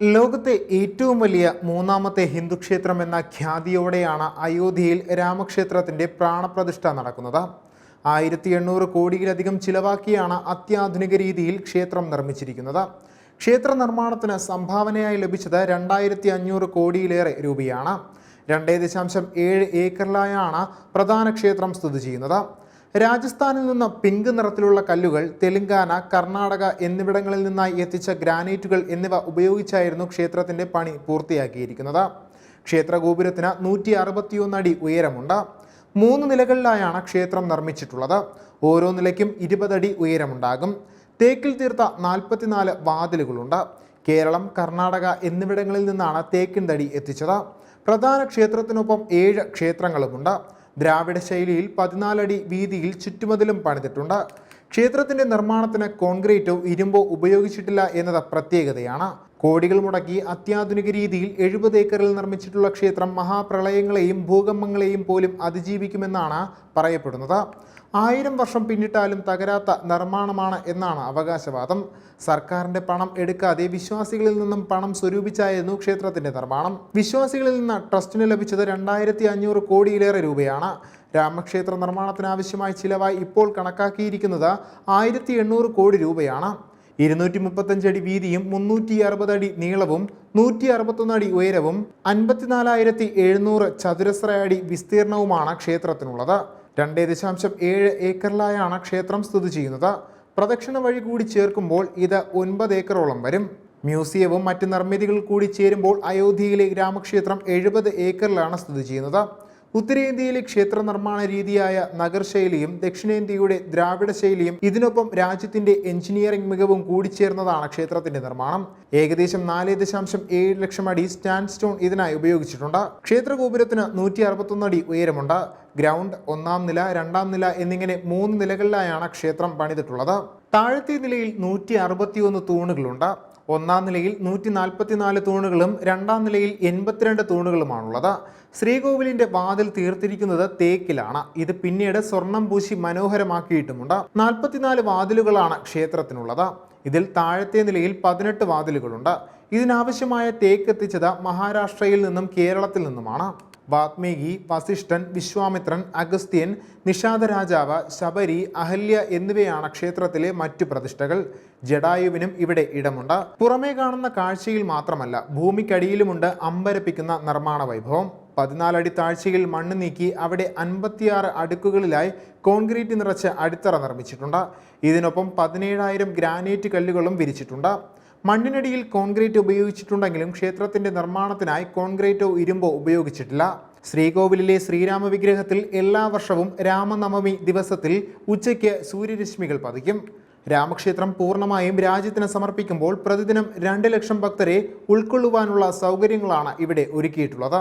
ലോകത്തെ ഏറ്റവും വലിയ മൂന്നാമത്തെ ഹിന്ദു ക്ഷേത്രം എന്ന ഖ്യാതിയോടെയാണ് അയോധ്യയിൽ രാമക്ഷേത്രത്തിന്റെ പ്രാണപ്രതിഷ്ഠ നടക്കുന്നത്. ആയിരത്തി എണ്ണൂറ് കോടിയിലധികം ചിലവാക്കിയാണ് അത്യാധുനിക രീതിയിൽ ക്ഷേത്രം നിർമ്മിച്ചിരിക്കുന്നത്. ക്ഷേത്ര നിർമ്മാണത്തിന് സംഭാവനയായി ലഭിച്ചത് രണ്ടായിരത്തി അഞ്ഞൂറ് കോടിയിലേറെ രൂപയാണ്. രണ്ടേ ദശാംശം ഏഴ് ഏക്കറിലായാണ് പ്രധാന ക്ഷേത്രം സ്ഥിതി ചെയ്യുന്നത്. രാജസ്ഥാനിൽ നിന്ന് പിങ്ക് നിറത്തിലുള്ള കല്ലുകൾ തെലങ്കാന കർണാടക എന്നിവിടങ്ങളിൽ നിന്നായി എത്തിച്ച ഗ്രാനൈറ്റുകൾ എന്നിവ ഉപയോഗിച്ചായിരുന്നു ക്ഷേത്രത്തിന്റെ പണി പൂർത്തിയാക്കിയിരിക്കുന്നത്. ക്ഷേത്ര ഗോപുരത്തിന് നൂറ്റി അറുപത്തിയൊന്ന് അടി ഉയരമുണ്ട്. മൂന്ന് നിലകളിലായാണ് ക്ഷേത്രം നിർമ്മിച്ചിട്ടുള്ളത്. ഓരോ നിലയ്ക്കും ഇരുപതടി ഉയരമുണ്ടാകും. തേക്കിൽ തീർത്ത നാൽപ്പത്തിനാല് വാതിലുകളുണ്ട്. കേരളം കർണാടക എന്നിവിടങ്ങളിൽ നിന്നാണ് തേക്കിൻ തടി എത്തിച്ചത്. പ്രധാന ക്ഷേത്രത്തിനൊപ്പം ഏഴ് ക്ഷേത്രങ്ങളുമുണ്ട്. ദ്രാവിഡ ശൈലിയിൽ പതിനാലടി വീതിയിൽ ചുറ്റുമതിലും പണിതിട്ടുണ്ട്. ക്ഷേത്രത്തിന്റെ നിർമ്മാണത്തിന് കോൺക്രീറ്റോ ഇരുമ്പോ ഉപയോഗിച്ചിട്ടില്ല എന്നത് പ്രത്യേകതയാണ്. കോടികൾ മുടക്കി അത്യാധുനിക രീതിയിൽ എഴുപത് ഏക്കറിൽ നിർമ്മിച്ചിട്ടുള്ള ക്ഷേത്രം മഹാപ്രളയങ്ങളെയും ഭൂകമ്പങ്ങളെയും പോലും അതിജീവിക്കുമെന്നാണ് പറയപ്പെടുന്നത്. ആയിരം വർഷം പിന്നിട്ടാലും തകരാത്ത നിർമ്മാണമാണ് എന്നാണ് അവകാശവാദം. സർക്കാരിന്റെ പണം എടുക്കാതെ വിശ്വാസികളിൽ നിന്നും പണം സ്വരൂപിച്ചായിരുന്നു ക്ഷേത്രത്തിന്റെ നിർമ്മാണം. വിശ്വാസികളിൽ നിന്ന് ട്രസ്റ്റിന് ലഭിച്ചത് രണ്ടായിരത്തി അഞ്ഞൂറ് കോടിയിലേറെ രൂപയാണ്. രാമക്ഷേത്ര നിർമ്മാണത്തിനാവശ്യമായ ചിലവായി ഇപ്പോൾ കണക്കാക്കിയിരിക്കുന്നത് ആയിരത്തി എണ്ണൂറ് കോടി രൂപയാണ്. ഇരുന്നൂറ്റി മുപ്പത്തഞ്ച് അടി വീതിയും മുന്നൂറ്റി അറുപത് അടി നീളവും നൂറ്റി അറുപത്തൊന്ന് അടി ഉയരവും അൻപത്തിനാലായിരത്തി എഴുന്നൂറ് ചതുരശ്ര അടി വിസ്തീർണവുമാണ് ക്ഷേത്രത്തിനുള്ളത്. രണ്ടേ ദശാംശം ഏഴ് ഏക്കറിലായാണ് ക്ഷേത്രം സ്ഥിതി ചെയ്യുന്നത്. പ്രദക്ഷിണ വഴി കൂടി ചേർക്കുമ്പോൾ ഇത് ഒൻപത് ഏക്കറോളം വരും. മ്യൂസിയവും മറ്റ് നിർമ്മിതികൾ കൂടി ചേരുമ്പോൾ അയോധ്യയിലെ രാമക്ഷേത്രം എഴുപത് ഏക്കറിലാണ് സ്ഥിതി ചെയ്യുന്നത്. ഉത്തരേന്ത്യയിലെ ക്ഷേത്ര നിർമ്മാണ രീതിയായ നഗർശൈലിയും ദക്ഷിണേന്ത്യയുടെ ദ്രാവിഡ ശൈലിയും ഇതിനൊപ്പം രാജ്യത്തിന്റെ എഞ്ചിനീയറിംഗ് മികവും കൂടിച്ചേർന്നതാണ് ക്ഷേത്രത്തിന്റെ നിർമ്മാണം. ഏകദേശം നാല് ദശാംശം ഏഴ് ലക്ഷം അടി സ്റ്റാൻഡ് സ്റ്റോൺ ഇതിനായി ഉപയോഗിച്ചിട്ടുണ്ട്. ക്ഷേത്ര ഗോപുരത്തിന് നൂറ്റി അറുപത്തൊന്ന് അടി ഉയരമുണ്ട്. ഗ്രൗണ്ട് ഒന്നാം നില രണ്ടാം നില എന്നിങ്ങനെ മൂന്ന് നിലകളിലായാണ് ക്ഷേത്രം പണിതിട്ടുള്ളത്. താഴത്തെ നിലയിൽ നൂറ്റി അറുപത്തിയൊന്ന് തൂണുകളുണ്ട്. ഒന്നാം നിലയിൽ നൂറ്റി നാൽപ്പത്തിനാല് തൂണുകളും രണ്ടാം നിലയിൽ എൺപത്തിരണ്ട് തൂണുകളുമാണുള്ളത്. ശ്രീകോവിലിന്റെ വാതിൽ തീർത്തിരിക്കുന്നത് തേക്കിലാണ്. ഇത് പിന്നീട് സ്വർണം പൂശി മനോഹരമാക്കിയിട്ടുമുണ്ട്. നാൽപ്പത്തിനാല് വാതിലുകളാണ് ക്ഷേത്രത്തിനുള്ളത്. ഇതിൽ താഴത്തെ നിലയിൽ പതിനെട്ട് വാതിലുകളുണ്ട്. ഇതിനാവശ്യമായ തേക്ക് എത്തിച്ചത് മഹാരാഷ്ട്രയിൽ നിന്നും കേരളത്തിൽ നിന്നുമാണ്. വാത്മീകി വസിഷ്ഠൻ വിശ്വാമിത്രൻ അഗസ്ത്യൻ നിഷാദ രാജാവ് ശബരി അഹല്യ എന്നിവയാണ് ക്ഷേത്രത്തിലെ മറ്റു പ്രതിഷ്ഠകൾ. ജഡായുവിനും ഇവിടെ ഇടമുണ്ട്. പുറമേ കാണുന്ന കാഴ്ചയിൽ മാത്രമല്ല ഭൂമിക്കടിയിലുമുണ്ട് അമ്പരപ്പിക്കുന്ന നിർമ്മാണ വൈഭവം. പതിനാലടി താഴ്ചയിൽ മണ്ണ് നീക്കി അവിടെ അൻപത്തിയാറ് അടുക്കുകളിലായി കോൺക്രീറ്റ് നിറച്ച് അടിത്തറ നിർമ്മിച്ചിട്ടുണ്ട്. ഇതിനൊപ്പം പതിനേഴായിരം ഗ്രാനൈറ്റ് കല്ലുകളും വിരിച്ചിട്ടുണ്ട്. മണ്ണിനടിയിൽ കോൺക്രീറ്റ് ഉപയോഗിച്ചിട്ടുണ്ടെങ്കിലും ക്ഷേത്രത്തിന്റെ നിർമ്മാണത്തിനായി കോൺക്രീറ്റോ ഇരുമ്പോ ഉപയോഗിച്ചിട്ടില്ല. ശ്രീകോവിലിലെ ശ്രീരാമ വിഗ്രഹത്തിൽ എല്ലാ വർഷവും രാമനവമി ദിവസത്തിൽ ഉച്ചയ്ക്ക് സൂര്യരശ്മികൾ പതിക്കും. രാമക്ഷേത്രം പൂർണമായും രാജ്യത്തിന് സമർപ്പിക്കുമ്പോൾ പ്രതിദിനം രണ്ട് ലക്ഷം ഭക്തരെ ഉൾക്കൊള്ളുവാനുള്ള സൗകര്യങ്ങളാണ് ഇവിടെ ഒരുക്കിയിട്ടുള്ളത്.